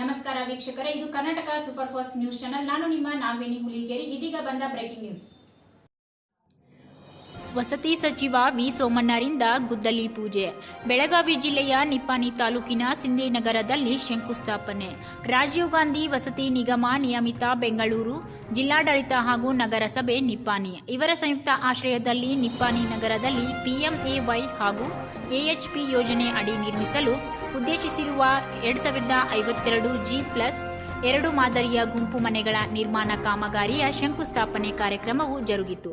ನಮಸ್ಕಾರ ವೀಕ್ಷಕರೇ, ಇದು Karnataka super fast news channel. ನಾನು ನಿಮ್ಮ ನಾಗವೇಣಿ ಹುಲಿಗೇರಿ. ಇದೀಗ ಬಂದ ಬ್ರೇಕಿಂಗ್ ನ್ಯೂಸ್ ವಸತಿ ಸಚಿವ ವಿ ಸೋಮಣ್ಣರಿಂದ ಗುದ್ದಲಿ ಪೂಜೆ. ಬೆಳಗಾವಿ ಜಿಲ್ಲೆಯ ನಿಪ್ಪಾಣಿ ತಾಲೂಕಿನ ಸಿಂಧೇನಗರದಲ್ಲಿ ಶಂಕುಸ್ಥಾಪನೆ. ರಾಜೀವ್ ಗಾಂಧಿ ವಸತಿ ನಿಗಮ ನಿಯಮಿತ ಬೆಂಗಳೂರು, ಜಿಲ್ಲಾಡಳಿತ ಹಾಗೂ ನಗರಸಭೆ ನಿಪ್ಪಾಣಿ ಇವರ ಸಂಯುಕ್ತ ಆಶ್ರಯದಲ್ಲಿ ನಿಪ್ಪಾಣಿ ನಗರದಲ್ಲಿ ಪಿಎಂಎವೈ ಹಾಗೂ ಎಎಚ್ಪಿ ಯೋಜನೆ ಅಡಿ ನಿರ್ಮಿಸಲು ಉದ್ದೇಶಿಸಿರುವ ಎರಡ್ ಸಾವಿರದ ಐವತ್ತೆರಡು ಜಿ ಪ್ಲಸ್ ಎರಡು ಮಾದರಿಯ ಗುಂಪು ಮನೆಗಳ ನಿರ್ಮಾಣ ಕಾಮಗಾರಿಯ ಶಂಕುಸ್ಥಾಪನೆ ಕಾರ್ಯಕ್ರಮವು ಜರುಗಿತು.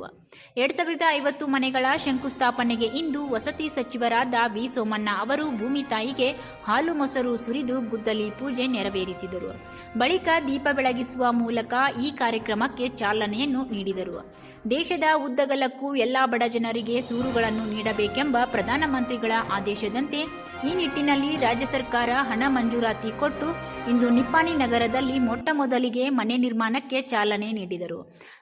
ಎರಡ್ ಸಾವಿರದ ಐವತ್ತು ಮನೆಗಳ ಶಂಕುಸ್ಥಾಪನೆಗೆ ಇಂದು ವಸತಿ ಸಚಿವರಾದ ವಿ ಸೋಮಣ್ಣ ಅವರು ಭೂಮಿ ತಾಯಿಗೆ ಹಾಲು ಮೊಸರು ಸುರಿದು ಗುದ್ದಲಿ ಪೂಜೆ ನೆರವೇರಿಸಿದರು. ಬಳಿಕ ದೀಪ ಬೆಳಗಿಸುವ ಮೂಲಕ ಈ ಕಾರ್ಯಕ್ರಮಕ್ಕೆ ಚಾಲನೆಯನ್ನು ನೀಡಿದರು. ದೇಶದ ಉದ್ದಗಲಕ್ಕೂ ಎಲ್ಲಾ ಬಡ ಜನರಿಗೆ ಸೂರುಗಳನ್ನು ನೀಡಬೇಕೆಂಬ ಪ್ರಧಾನಮಂತ್ರಿಗಳ ಆದೇಶದಂತೆ ಈ ನಿಟ್ಟಿನಲ್ಲಿ ರಾಜ್ಯ ಸರ್ಕಾರ ಹಣ ಮಂಜೂರಾತಿ ಕೊಟ್ಟು ಇಂದು ನಿಪ್ಪಾಣಿ ನಗರದಲ್ಲಿ ಮೊಟ್ಟ ಮೊದಲಿಗೆ ಮನೆ ನಿರ್ಮಾಣಕ್ಕೆ ಚಾಲನೆ ನೀಡಿದರು.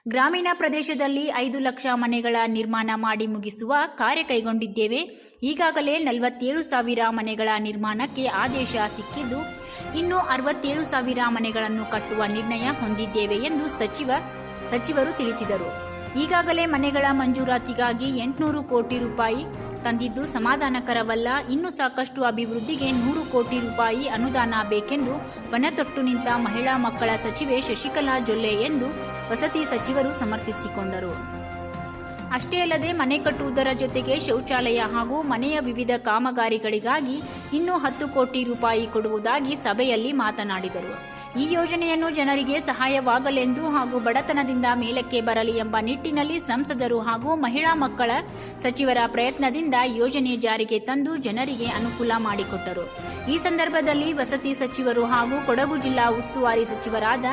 ಗ್ರಾಮೀಣ ಪ್ರದೇಶದಲ್ಲಿ ಐದು ಲಕ್ಷ ಮನೆಗಳ ನಿರ್ಮಾಣ ಮಾಡಿ ಮುಗಿಸುವ ಕಾರ್ಯ ಕೈಗೊಂಡಿದ್ದೇವೆ. ಈಗಾಗಲೇ ನಲವತ್ತೇಳು ಸಾವಿರ ಮನೆಗಳ ನಿರ್ಮಾಣಕ್ಕೆ ಆದೇಶ ಸಿಕ್ಕಿದ್ದು, ಇನ್ನು ಅರವತ್ತೇಳು ಸಾವಿರ ಮನೆಗಳನ್ನು ಕಟ್ಟುವ ನಿರ್ಣಯ ಹೊಂದಿದ್ದೇವೆ ಎಂದು ಸಚಿವ, ಸಚಿವರು ತಿಳಿಸಿದರು. ಈಗಾಗಲೇ ಮನೆಗಳ ಮಂಜೂರಾತಿಗಾಗಿ ಎಂಟುನೂರು ಕೋಟಿ ರೂಪಾಯಿ ತಂದಿದ್ದು ಸಮಾಧಾನಕರವಲ್ಲ. ಇನ್ನು ಸಾಕಷ್ಟು ಅಭಿವೃದ್ಧಿಗೆ ನೂರು ಕೋಟಿ ರೂಪಾಯಿ ಅನುದಾನ ಬೇಕೆಂದು ಬನತೊಟ್ಟು ನಿಂತ ಮಹಿಳಾ ಮಕ್ಕಳ ಸಚಿವೆ ಶಶಿಕಲಾ ಜೊಲ್ಲೆ ಎಂದು ವಸತಿ ಸಚಿವರು ಸಮರ್ಥಿಸಿಕೊಂಡರು. ಅಷ್ಟೇ ಅಲ್ಲದೆ ಮನೆ ಕಟ್ಟುವುದರ ಜೊತೆಗೆ ಶೌಚಾಲಯ ಹಾಗೂ ಮನೆಯ ವಿವಿಧ ಕಾಮಗಾರಿಗಳಿಗಾಗಿ ಇನ್ನೂ ಹತ್ತು ಕೋಟಿ ರೂಪಾಯಿ ಕೊಡುವುದಾಗಿ ಸಭೆಯಲ್ಲಿ ಮಾತನಾಡಿದರು. ಈ ಯೋಜನೆಯನ್ನು ಜನರಿಗೆ ಸಹಾಯವಾಗಲೆಂದು ಹಾಗೂ ಬಡತನದಿಂದ ಮೇಲಕ್ಕೆ ಬರಲಿ ಎಂಬ ನಿಟ್ಟಿನಲ್ಲಿ ಸಂಸದರು ಹಾಗೂ ಮಹಿಳಾ ಮಕ್ಕಳ ಸಚಿವರ ಪ್ರಯತ್ನದಿಂದ ಯೋಜನೆ ಜಾರಿಗೆ ತಂದು ಜನರಿಗೆ ಅನುಕೂಲ ಮಾಡಿಕೊಟ್ಟರು. ಈ ಸಂದರ್ಭದಲ್ಲಿ ವಸತಿ ಸಚಿವರು ಹಾಗೂ ಕೊಡಗು ಜಿಲ್ಲಾ ಉಸ್ತುವಾರಿ ಸಚಿವರಾದ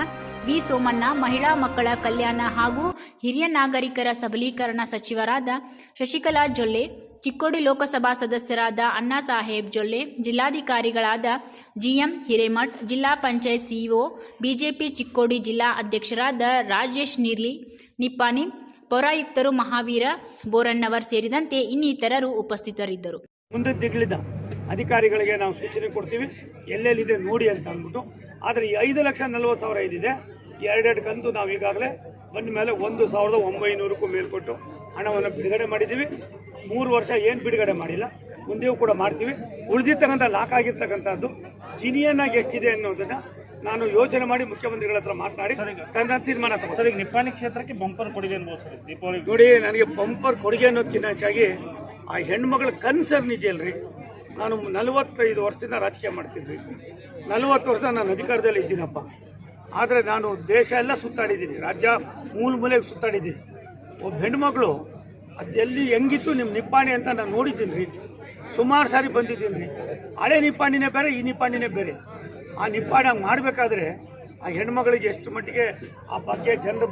ವಿ ಸೋಮಣ್ಣ, ಮಹಿಳಾ ಮಕ್ಕಳ ಕಲ್ಯಾಣ ಹಾಗೂ ಹಿರಿಯ ನಾಗರಿಕರ ಸಬಲೀಕರಣ ಸಚಿವರಾದ ಶಶಿಕಲಾ ಜೊಲ್ಲೆ ಚಿಕ್ಕೋಡಿ ಲೋಕಸಭಾ ಸದಸ್ಯರಾದ ಅಣ್ಣಾ ಸಾಹೇಬ್ ಜೊಲ್ಲೆ, ಜಿಲ್ಲಾಧಿಕಾರಿಗಳಾದ ಜಿಎಂ ಹಿರೇಮಠ್, ಜಿಲ್ಲಾ ಪಂಚಾಯತ್ ಸಿಇಒ, ಬಿಜೆಪಿ ಚಿಕ್ಕೋಡಿ ಜಿಲ್ಲಾ ಅಧ್ಯಕ್ಷರಾದ ರಾಜೇಶ್ ನಿರ್ಲಿ, ನಿಪ್ಪಾನಿ, ಪೌರಾಯುಕ್ತರು ಮಹಾವೀರ ಬೋರಣ್ಣವರ್ ಸೇರಿದಂತೆ ಇನ್ನಿತರರು ಉಪಸ್ಥಿತರಿದ್ದರು. ಮುಂದೆ ತಿಂಗಳಿಂದ ಅಧಿಕಾರಿಗಳಿಗೆ ನಾವು ಸೂಚನೆ ಕೊಡ್ತೀವಿ. ಎಲ್ಲೆಲ್ಲಿದೆ ನೋಡಿ ಅಂತ ಅಂದ್ಬಿಟ್ಟು. ಆದರೆ ಈ ಐದು ಲಕ್ಷ ನಲ್ವತ್ತು ಸಾವಿರ ಇದಿದೆ ಎರಡೆರಡು ಕಂತು ನಾವು ಈಗಾಗಲೇ ಬಂದ ಮೇಲೆ ಒಂದು ಸಾವಿರದ ಒಂಬೈನೂರಕ್ಕೂ ಮೇಲ್ಪಟ್ಟು ಹಣವನ್ನು ಬಿಡುಗಡೆ ಮಾಡಿದ್ದೀವಿ. ಮೂರು ವರ್ಷ ಏನು ಬಿಡುಗಡೆ ಮಾಡಿಲ್ಲ ಮುಂದೆಯೂ ಕೂಡ ಮಾಡ್ತೀವಿ. ಉಳಿದಿರ್ತಕ್ಕಂಥ ಲಾಕ್ ಆಗಿರ್ತಕ್ಕಂಥದ್ದು ಜಿನಿಯನ್ ಆಗಿ ಎಷ್ಟಿದೆ ಅನ್ನೋದನ್ನು ನಾನು ಯೋಚನೆ ಮಾಡಿ ಮುಖ್ಯಮಂತ್ರಿಗಳ ಹತ್ರ ಮಾತನಾಡಿ ತನ್ನ ತೀರ್ಮಾನ ತಗೋ ಸರ್ ಈಗ ನಿಪ್ಪಾಣಿ ಕ್ಷೇತ್ರಕ್ಕೆ ಬಂಪರ್ ಕೊಡುಗೆ ಅನ್ಬೋದು ಸರ್ ದೀಪಾವಳಿ. ನೋಡಿ ನನಗೆ ಬಂಪರ್ ಕೊಡುಗೆ ಅನ್ನೋದಕ್ಕಿಂತ ಹೆಚ್ಚಾಗಿ ಆ ಹೆಣ್ಮಗಳ ಕನ್ಸರ್ನ್ ಇದೆಯಲ್ರಿ ನಾನು ನಲವತ್ತೈದು ವರ್ಷದಿಂದ ರಾಜಕೀಯ ಮಾಡ್ತಿದ್ವಿ. ನಲವತ್ತು ವರ್ಷ ನಾನು ಅಧಿಕಾರದಲ್ಲಿ ಇದ್ದೀನಪ್ಪ. ಆದರೆ ನಾನು ದೇಶ ಎಲ್ಲ ಸುತ್ತಾಡಿದ್ದೀನಿ. ರಾಜ್ಯ ಮೂಲ ಮೂಲೆಗೆ ಸುತ್ತಾಡಿದ್ದೀನಿ. ಒಬ್ಬ ಹೆಣ್ಮಗಳು ಅದೆಲ್ಲಿ ಹೆಂಗಿತ್ತು ನಿಮ್ಮ ನಿಪ್ಪಾಣಿ ಅಂತ ನಾನು ನೋಡಿದ್ದೀನಿ ರೀ. ಸುಮಾರು ಸಾರಿ ಬಂದಿದ್ದೀನಿ ರೀ. ಹಳೆ ನಿಪ್ಪಾಣಿನೇ ಬೇರೆ, ಈ ನಿಪ್ಪಾಣಿನೇ ಬೇರೆ. ಆ ನಿಪ್ಪಾಣಿ ಮಾಡಬೇಕಾದ್ರೆ ಆ ಹೆಣ್ಮಗಳಿಗೆ ಎಷ್ಟು ಮಟ್ಟಿಗೆ ಆ ಬಗ್ಗೆ ಜನರ